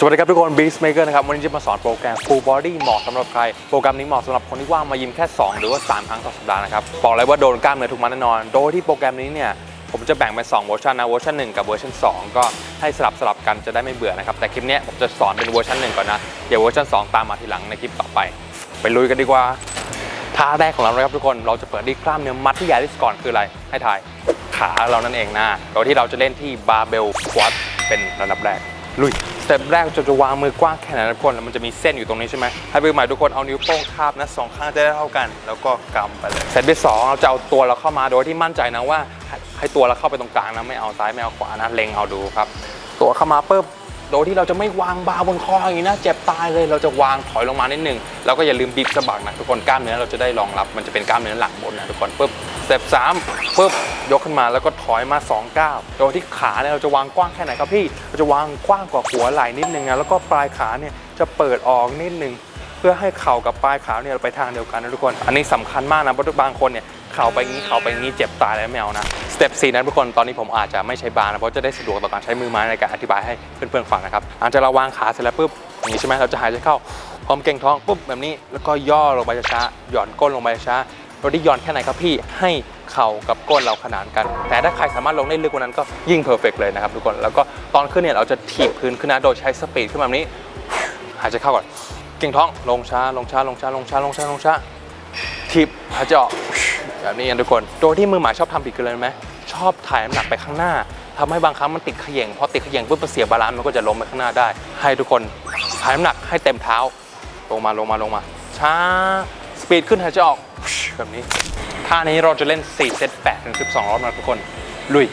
สวัสดีครับทุกคน Beast Maker นะครับ วันนี้จะมาสอนโปรแกรม Full Body เหมาะสำหรับใคร โปรแกรมนี้เหมาะสำหรับคนที่ว่างมายิมแค่ 2 หรือว่า 3 ครั้งต่อสัปดาห์นะครับ บอกเลยว่าโดนกล้ามเนื้อทุกมันแน่นอน โดยที่โปรแกรมนี้เนี่ย ผมจะแบ่งเป็น2เวอร์ชันนะ เวอร์ชัน1กับเวอร์ชัน2 ก็ให้สลับสลับกันจะได้ไม่เบื่อนะครับ แต่คลิปนี้ผมจะสอนเป็นเวอร์ชัน1ก่อนนะ เดี๋ยวเวอร์ชัน2 ตามมาทีหลังในคลิปต่อไป ไปลุยกันดีกว่า ท่าแรกของเรานะครับทุกคน เราจะเปิดที่กล้ามเนื้อมัดที่ใหญ่ที่สุดก่อนคืออะไร ให้ทาย ขาเรานั่นเองนะ โดยที่เราจะเล่นที่บาร์เบลสควอตเป็นระดับแรก ลุย เต็ปแรกจะจะวางมือกว้างแค่ไหนนะทุกคนแล้วมันจะมีเส้นอยู่ตรงนี้ใช่ไหมให้มือใหม่ทุกคนเอานิ้วโป้งทาบนะสองข้างจะได้เท่ากัน แล้วก็กำไปเลยเสร็จที่สองเราจะเอาตัวเราเข้ามาโดยที่มั่นใจนะว่าให้ให้ตัวเราเข้าไปตรงกลางนะไม่เอาซ้ายไม่เอาขวานะเล็งเอาดูครับ ตัวเข้ามาปุ๊บโดยที่เราจะไม่วางบาบนคออย่างนี้นะเจ็บตายเลยเราจะวางถอยลงมานิดนึงแล้วก็อย่าลืมบีบสะบักนะทุกคนกล้ามเนื้อเราจะได้รองรับมันจะเป็นกล้ามเนื้อหลังบนนะทุกคนปุ๊บ เต็ปสามปุ๊บยกขึ้นมาแล้วก็ถอยมา2ก้าวโดยที่ขาเนี่ยเราจะวางกว้างแค่ไหนครับพี่เราจะวางกว้างกว่าหัวไหล่นิดนึงนะแล้วก็ปลายขาเนี่ยจะเปิดออกนิดนึงเพื่อให้เข่ากับปลายขาเนี่ยไปทางเดียวกันนะทุกคน อันนี้สำคัญมากนะเพราะบางคนเนี่ยเข่าไปงี้เข่าไปงี้เจ็บตายแล้วไม่เอานะสเต็ปสี่นั้นทุกคนตอนนี้ผมอาจจะไม่ใช้บาร์นะเพราะจะได้สะดวกต่อการใช้มือไม้ในการอธิบายให้เพื่อนๆฟังนะครับหลังจากเราวางขาเสร็จแล้วปุ๊บอย่างนี้ใช่ไหมเราจะหายใจเข้าพร้อมเก่งท้องปุ๊บแบบนี้แล้วก็ย่อลงไปช้าๆหย่อนก้นลงไปช้า ๆเราได้ย่อนแค่ไหนครับพี่ให้เข่ากับก้นเราขนานกัน แต่ถ้าใครสามารถลงได้ลึกกว่านั้นก็ยิ่งเพอร์เฟกเลยนะครับทุกคนแล้วก็ตอนขึ้นเนี่ยเราจะถีบพื้นขึ้นนะโดยใช้สปีดขึ้นแบบนี้หายใจเข้าก่อนเก่งท้องลงช้าลงช้าลงช้าลงช้าลงช้าลงช้าทิปหายใจออกแบบนี้นทุกคนโดยที่มือหมายชอบทำผิดกันเลยไหมชอบถ่ายน้ำหนักไปข้างหน้าทำให้บางครั้งมันติดเขย่งพอติดเขย่งปุ๊บมันเสียบาลานซ์มันก็จะล้มไปข้างหน้าได้ ให้ทุกคนถ่ายน้ำหนักให้เต็มเท้า ลงมาลงมาลงมาช้าสปีดขึ้นหายใจออก แบบนี้ท่านี้เราจะเล่น 4 เซต8ถึง12 รอบนะทุกคน ลุย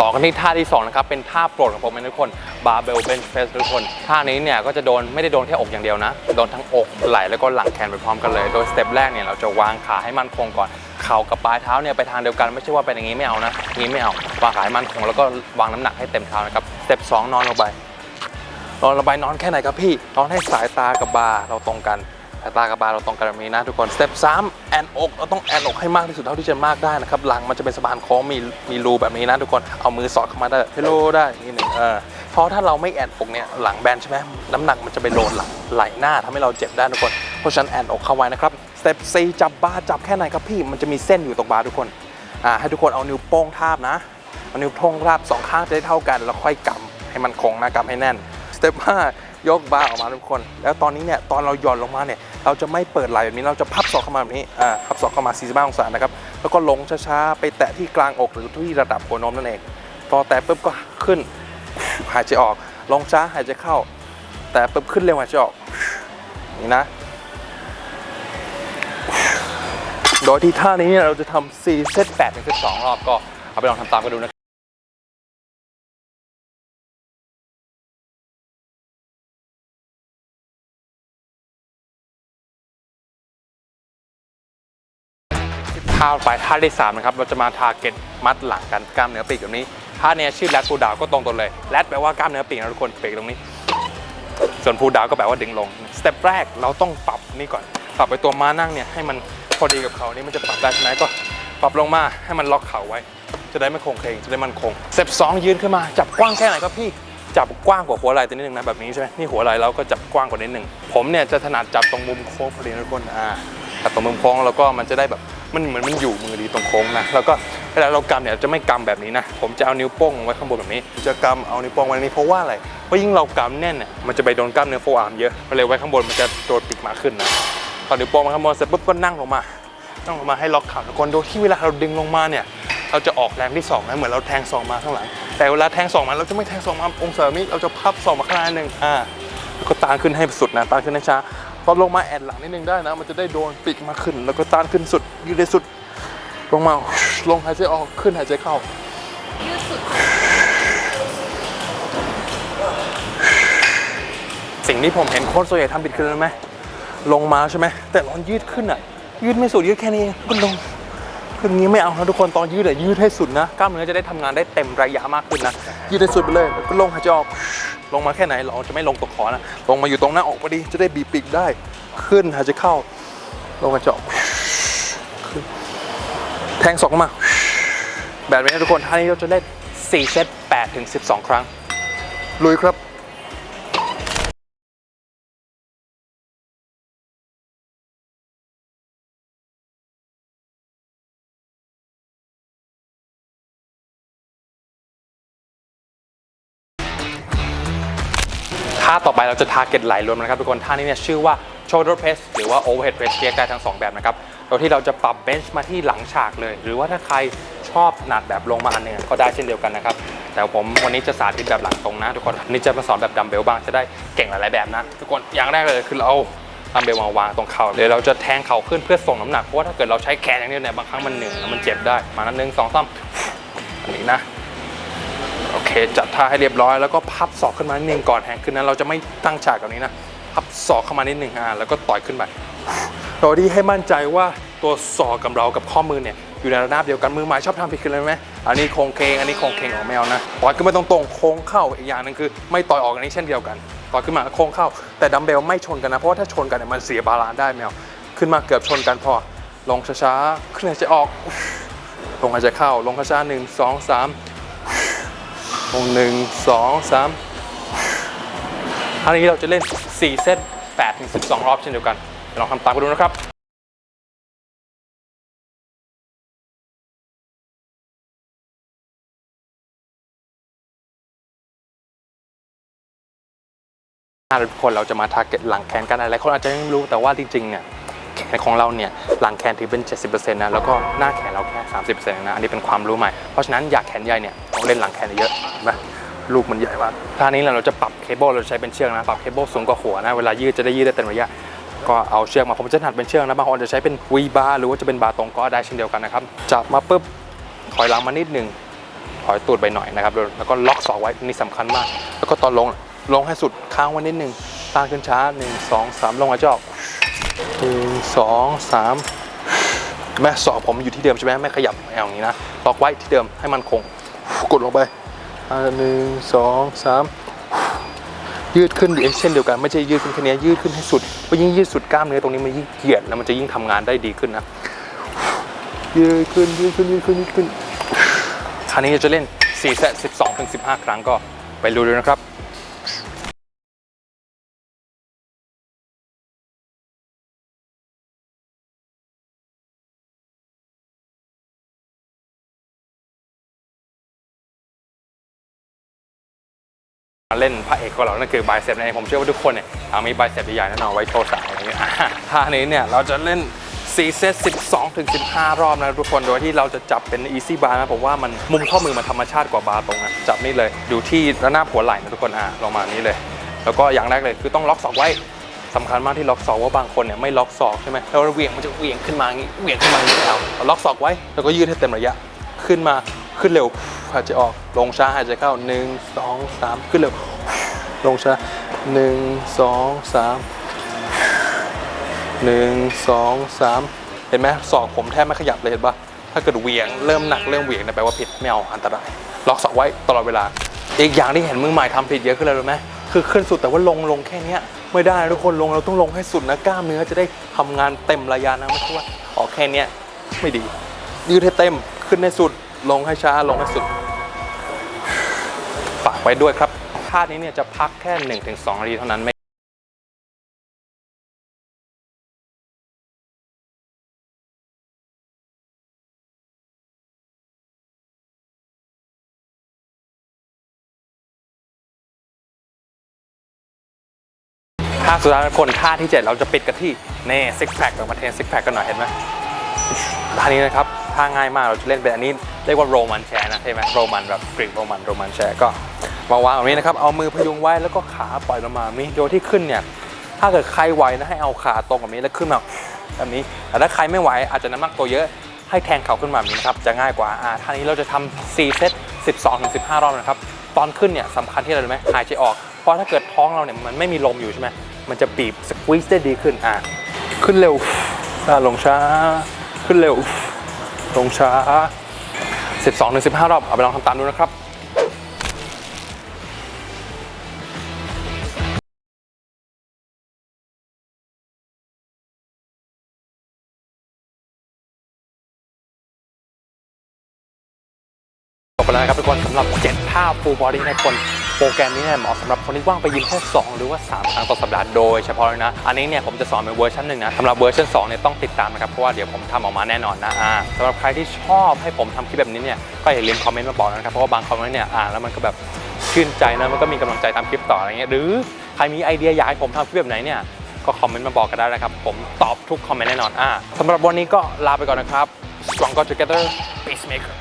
ต่อกันที่ท่าที่2นะครับเป็นท่าโปรดของผมทุกคนบาร์เบลเบนเพรสทุกคนท่านี้เนี่ยก็จะโดนไม่ได้โดนแค่อกอย่างเดียวนะโดนทั้งอกไหล่แล้วก็หลังแขนไปพร้อมกันเลย โดยสเต็ปแรกเนี่ยเราจะวางขาให้มั่นคงก่อนเข่ากับปลายเท้าเนี่ยไปทางเดียวกันไม่ใช่ว่าเป็นอย่างนี้ไม่เอานะงนี้ไม่เอาวางขาให้มั่นคงแล้วก็วางน้ำหนักให้เต็มเท้านะครับสเต็ปสองนอนลงไปนอนลงไปนอนแค่ไหนครับพี่นอนให้สายตากับบาร์เราตรงกัน สายตากับบาร์เราตรงกันแบบนี้นะทุกคนสเต็ปสามแอนอกเราต้องแอนอกให้มากที่สุดเท่าที่จะมากได้นะครับหลังมันจะเป็นสะพานโค้งมีมีรูแบบนี้นะทุกคนเอามือสอดเข้ามาได้เฮลโลได้นี่หนึ่งเออเพราะถ้าเราไม่แอนอกเนี่ยหลังแบนใช่ไหมน้ำหนักมันจะไปโดนหลังไหลหน้าทำให้เราเจ็บได้ทุกคนเพราะฉะนั้นแอนอกเข้าไว้นะครับสเต็ปสี่จับบาร์จับแค่ไหนครับพี่มันจะมีเส้นอยู่ตรงบาร์ทุกคนอ่าให้ทุกคนเอานิ้วโป้งทาบนะเอานิ้วโป้งทาบสองข้างจะได้เท่ากันแล้วค่อยกำให้มันคงนะกำให้แน่นสเต็ปห้ายกบาร์ออกมาทุกคน แล้วตอนนี้เนี่ยตอนเราหย่อนลงมาเนี่ย เราจะไม่เปิดไหล่แบบนี้ เราจะพับศอกเข้ามาแบบนี้ อ่า พับศอกเข้ามา 45 องศานะครับ แล้วก็ลงช้าๆ ไปแตะที่กลางอกหรือที่ระดับหัวนมนั่นเอง พอแตะปุ๊บก็ขึ้น หายใจออก ลงช้าหายใจเข้า แตะปุ๊บขึ้นเร็วหายใจออก นี่นะ โดยที่ท่านี้เนี่ยเราจะทำ4เซต8ถึง12รอบก็เอาไปลองทำตามกันดูนะ ท่าไปท่าที่3นะครับเราจะมาทาร์เก็ตมัดหลังกันกล้ามเนื้อปีกแบบนี้ท่าเนี้ยชื่อแรดพูดาวก็ตรงตัวเลยแรดแปลว่ากล้ามเนื้อปีกนะทุกคนปีกตรงนี้ ส่วนพูดาวก็แปลว่าดึงลงสเต็ปแรกเราต้องปรับนี่ก่อนปรับไปตัวม้านั่งเนี่ยให้มันพอดีกับเขานี่มันจะปรับได้ใช่ไหมก็ปรับลงมาให้มันล็อกเข่าไว้ จะได้ไม่โคงเคงจะได้มันคงสเต็ปสองยืนขึ้นมาจับกว้างแค่ไหนครับพี่จับกว้างกว่าหัวไหล่ตัวนิดนึงนะแบบนี้ใช่ไหมนี่หัวไหล่เราก็จับกว้างกว่านิดนึงผมเนี่ยจะถนัดจับตรงมุมโค้งพอดีนะทุกคนอ่าจับตรงมุมโค้งแล้วก็มันจะได้แบบ มันเหมือนมันอยู่มือดีตรงโค้งนะแล้วก็เวลาเรากำเนี่ยจะไม่กำแบบนี้นะ ผมจะเอานิ้วโป้งไว้ข้างบนแบบนี้ จะกำเอานิ้วโป้งไว้นี้เพราะว่าอะไรเพราะยิ่งเรากำแน่นเนี่ยมันจะไปโดนกล้ามเนื้อโฟอาร์มเยอะก็เลยไว้ข้างบนมันจะโดนปีกหมาขึ้นนะพอนิ้วโป้งมาข้างบนเสร็จปุ๊บก็นั่งลงมานั่งลงมาให้ล็อกขาทุกคนโดยที่เวลาเราดึงลงมาเนี่ยเราจะออกแรงที่สองนะเหมือนเราแทงสองมาข้างหลัง แต่เวลาแทงสองมาเราจะไม่แทงสองมาองศานี้เราจะพับสองมาข้างหนึ่งอ่าแล้วก็ตานขึ้นให้สุดนะตานขึ้นให้ช้า พอลงมาแอนหลังนิดนึงได้นะ มันจะได้โดนปีกมาขึ้น แล้วก็ตานขึ้นสุดยืดได้สุด ลงมาลงหายใจออกขึ้นหายใจเข้าสิ่งที่ผมเห็นโค้ชส่วนใหญ่ทำผิดคืออะไรรู้ไหมลงมาใช่ไหมแต่ตอนยืดขึ้นอะ ยืดไม่สุดยืดแค่นี้เองก็ลงขึ้นงี้ไม่เอานะทุกคนตอนยืดอะยืดให้สุดนะกล้ามเนื้อจะได้ทำงานได้เต็มระยะมากขึ้นนะยืดให้สุดไปเลยแล้วก็ลงหายใจออก ลงมาแค่ไหนเราจะไม่ลงตรงคอนะลงมาอยู่ตรงหน้าอกพอดีจะได้บีบปีกได้ ขึ้นหายใจเข้า ลงมายใจออกแทงสองมาแบบนี้นะทุกคนท่านี้เราจะเล่น4เซต8ถึง12 ครั้งลุยครับ ท่าต่อไปเราจะ target ไหลรวมนะครับทุกคนท่านี้เนี่ยชื่อว่า shoulder press หรือว่า overhead press เรียกได้ทั้ง 2 แบบนะครับโดยที่เราจะปรับเบนช์มาที่หลังฉากเลย หรือว่าถ้าใครชอบถนัดแบบลงมาอันนึงก็ได้เช่นเดียวกันนะครับ แต่ผมวันนี้จะสาธิตแบบหลังตรงนะ ทุกคนนนี้จะมาสอนแบบดัมเบลบ้างจะได้เก่งหลายๆแบบนะทุกคนอย่างแรกเลยคือเราดัมเบลมาวางตรงเข่าเดี๋ยเราจะแทงเข่าขึ้นเพื่อส่งน้ำหนักเพราะว่าถ้าเกิดเราใช้แขนอย่างเดียวเนี่ยบางครั้งมันเหนื่อยมันเจ็บได้มานั้นหนึ่งสองสามอันนี้นะ เคจัดท่าให้เรียบร้อยแล้วก็พับศอกขึ้นมานิดนึงก่อนแทงขึ้นนั้น เราจะไม่ตั้งฉากแบบนี้นะพับศอกเข้ามานิดนึงอ่าแล้วก็ต่อยขึ้นไปโดยที่ให้มั่นใจว่าตัวศอกกับเรากับข้อมือเนี่ยอยู่ในระนาบเดียวกันมือหมายชอบทำผิดขึ้นเลยไหมอันนี้โค้งเคงอันนี้โค้งเคงออกไม่นะต่อยขึ้นมาตรงๆโค้งเข้าอีกอย่างหนึงคือ ไม่ต่อยออกอันนี้เช่นเดียวกันต่อยขึ้นมาโค้งเข้า แต่ดัมเบลไม่ชนกันนะเพราะว่าถ้าชนกันเนี่ยมันเสียบาลานซ์ได้ไม่เอาขึ้นมาเกือบชนกันพอลงช้าๆขึ้นหายใจออกลงหายใจเข้าลงช้าๆหนึ่งสองสาม ลงหนึ่งสองสามท่านี้เราจะเล่น 4 เซต8ถึง12 รอบเช่นเดียวกันลองทำตามกันดูนะครับทุกคนเราจะมาทาร์เก็ตหลังแขนกันหลายคนอาจจะยังไม่รู้แต่ว่าจริงๆเนี่ยแขนของเราเนี่ยหลังแขนถือเป็น 70%นะแล้วก็หน้าแขนเราแค่ 30%นะอันนี้เป็นความรู้ใหม่เพราะฉะนั้นอยากแขนใหญ่เนี่ย ต้องเล่นหลังแขนเยอะเห็นไหมลูกมันใหญ่มากท่านี้เราจะปรับเคเบิลเราใช้เป็นเชือกนะ ปรับเคเบิลสูงกว่าหัวนะ เวลายืดจะได้ยืดได้เต็มระยะ ก็เอาเชือกมาผมจะถนัดเป็นเชือกนะ บางคนจะใช้เป็นวีบาร์หรือว่าจะเป็นบาร์ตรงก็ได้เช่นเดียวกันนะครับ จับมาปุ๊บ ถอยหลังมานิดหนึ่งถอยตูดไปหน่อยนะครับ แล้วก็ล็อกศอกไว้ นี่สำคัญมาก แล้วก็ตอนลง ลงให้สุดค้างไว้นิดหนึ่งตั้งขึ้นช้า 1 2 3 ลงมาจอกหนึ่งสองสามแม่ศอกผมอยู่ที่เดิมใช่ไหมไม่ขยับเอาอย่างนี้นะ ล็อกไว้ที่เดิมให้มันคง กดลงไปอ่าหนึ่งสองสามยืดขึ้นเช่นเดียวกันไม่ใช่ยืดขึ้นแค่นี้ยืดขึ้นให้สุดเพราะยิ่งยืดสุดกล้ามเนื้อตรงนี้มันยิ่งเกลียดแล้วมันจะยิ่งทำงานได้ดีขึ้นนะยืดขึ้นยืดขึ้นยืดขึ้นยืดขึ้นคราวนี้จะเล่น4เซต12ถึง15 ครั้งก็ไปดูดูนะครับ เล่นพระเอกของเรานั่นคือบายเซปนั่นเองผมเชื่อว่าทุกคนเนี่ยอามีบายเซปใหญ่ๆแน่นอนไว้โชว์สายอะไรเงี้ยท่านี้เนี่ยเราจะเล่น4เซต12ถึง15 รอบนะทุกคน โดยที่เราจะจับเป็น easy bar นะผมว่ามันมุมข้อมือมันธรรมชาติกว่าบาร์ตรงนะจับนี่เลยอยู่ที่ระนาบหัวไหล่นะทุกคนอะลงมานี้เลย แล้วก็อย่างแรกเลยคือต้องล็อกศอกไว้สำคัญมากที่ล็อกศอกว่าบางคนเนี่ยไม่ล็อกศอกใช่ไหมแล้วเหวี่ยงมันจะเหวี่ยงขึ้นมาอย่างงี้เหวี่ยงขึ้นมาอย่างนี้เอาเอาล็อกศอกไว้แล้วก็ยืดให้เต็มระยะขึ้นมาขึ้นเร็วหายใจออกลงช้าหายใจเข้าหนึ่งสองสามขึ้นเร็ว ลงช้าหนึ่งสองสามหนึ่งสองสามเห็นไหมศอกผมแทบไม่ขยับเลยเห็นปะถ้าเกิดเหวี่ยงเริ่มหนักเริ่มเหวี่ยงเนี่ยแปลว่าผิดไม่เอาอันตรายล็อกศอกไว้ตลอดเวลา อีกอย่างที่เห็นมือใหม่ทำผิดเยอะขึ้นเลยรู้ไหมคือขึ้นสุดแต่ว่าลงลงแค่นี้ไม่ได้ทุกคนลงเราต้องลงให้สุดนะกล้ามเนื้อจะได้ทำงานเต็มระยะนะไม่ใช่ว่าออกแค่นี้ไม่ดียืดให้เต็มขึ้นให้สุดลงให้ช้าลงให้สุดฝากไว้ด้วยครับ ท่านี้เนี่ยจะพักแค่ 1-2นาทีเท่านั้นไม่ท่าสุดท้ายคนท่าที่ 7 เราจะปิดกันที่เน่ซิกแพคเรามาเทนซิกแพคกันหน่อยเห็นไหมท่านี้นะครับท่าง่ายมากเราจะเล่นเป็นอันนี้เรียกว่าโรมันแชร์นะใช่ไหมโรมันแบบกรีกโรมันโรมันแชร์ก็ มาวางแบบนี้นะครับ เอามือพยุงไว้แล้วก็ขาปล่อยลงมาแบบนี้ โดยที่ขึ้นเนี่ย ถ้าเกิดใครไหวนะให้เอาขาตรงแบบนี้แล้วขึ้นมาแบบนี้ แต่ถ้าใครไม่ไหวอาจจะน้ำหนักตัวเยอะ ให้แทงเข่าขึ้นมาแบบนี้นะครับ จะง่ายกว่า อ่าท่านี้เราจะทำ4เซต 12ถึง15 รอบนะครับ ตอนขึ้นเนี่ยสำคัญที่อะไรรู้ไหมหายใจออก เพราะถ้าเกิดท้องเราเนี่ยมันไม่มีลมอยู่ใช่ไหมมันจะบีบสควีซได้ดีขึ้น อ่าขึ้นเร็วลงช้า ขึ้นเร็วตรงช้า 12-15 รอบ เอาไปลองทำตามดูนะครับ จบไปแล้วนะครับทุกคนสำหรับ 7 ท่า full body ในคนโปรแกรมนี้เนี่ยเหมาะสำหรับคนที่ว่างไปยิมแค่ 2 หรือว่า 3 ครั้งต่อสัปดาห์โดยเฉพาะเลยนะ อันนี้เนี่ยผมจะสอนเป็นเวอร์ชันหนึ่งนะสำหรับเวอร์ชัน2เนี่ยต้องติดตามนะครับ เพราะว่าเดี๋ยวผมทำออกมาแน่นอนนะอ่าสำหรับใครที่ชอบให้ผมทำคลิปแบบนี้เนี่ยก็อย่าลืมคอมเมนต์มาบอกนะครับเพราะว่าบางคอมเมนต์เนี่ยอ่านแล้วมันก็แบบชื่นใจนะมันก็มีกำลังใจทำคลิปต่ออะไรเงี้ยหรือใครมีไอเดียอยากให้ผมทำคลิปแบบไหนเนี่ยก็คอมเมนต์มาบอกกันได้นะครับผมตอบทุกคอมเมนต์แน่นอนอ่าสำหรับวันนี้ก็ลาไปก่อนนะครับ Stronger Together Peacemaker